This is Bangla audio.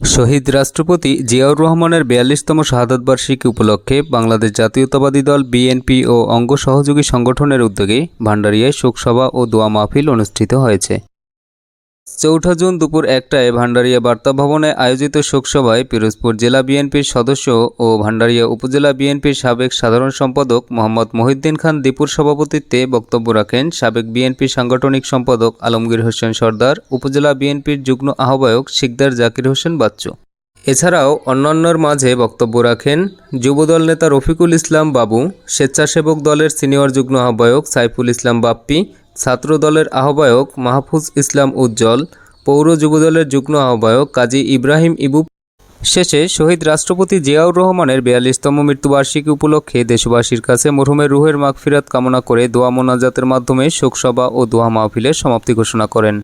শহীদ রাষ্ট্রপতি জিয়াউর রহমানের বিয়াল্লিশতম শাহাদতবার্ষিকী উপলক্ষে বাংলাদেশ জাতীয়তাবাদী দল বিএনপি ও অঙ্গ সহযোগী সংগঠনের উদ্যোগে ভান্ডারিয়ায় শোকসভা ও দোয়া মাহফিল অনুষ্ঠিত হয়েছে। চৌঠা জুন দুপুর একটায় ভান্ডারিয়া বার্তা ভবনে আয়োজিত শোকসভায় পিরোজপুর জেলা বিএনপির সদস্য ও ভান্ডারিয়া উপজেলা বিএনপির সাবেক সাধারণ সম্পাদক মোহাম্মদ মহিউদ্দিন খান দীপুর সভাপতিত্বে বক্তব্য রাখেন সাবেক বিএনপি সাংগঠনিক সম্পাদক আলমগীর হোসেন সর্দার, উপজেলা বিএনপির যুগ্ম আহ্বায়ক শিকদার জাকির হোসেন বাচ্চু। এছাড়াও অন্যান্যর মাঝে বক্তব্য রাখেন যুবদল নেতা রফিকুল ইসলাম বাবু, স্বেচ্ছাসেবক দলের সিনিয়র যুগ্ম আহ্বায়ক সাইফুল ইসলাম বাপ্পি ছাত্র দলের আহ্বায়ক মাহফুজ ইসলাম উজ্জ্বল, পৌর যুবদলের যুগ্ম আহ্বায়ক কাজী ইব্রাহিম ইবু শেষে শহীদ রাষ্ট্রপতি জিয়াউর রহমানের বিয়াল্লিশতম মৃত্যুবার্ষিকী উপলক্ষে দেশবাসীর কাছে মরহুমের রুহের মাগফিরাত কামনা করে দোয়া মোনাজাতের মাধ্যমে শোকসভা ও দোয়া মাহফিলের সমাপ্তি ঘোষণা করেন।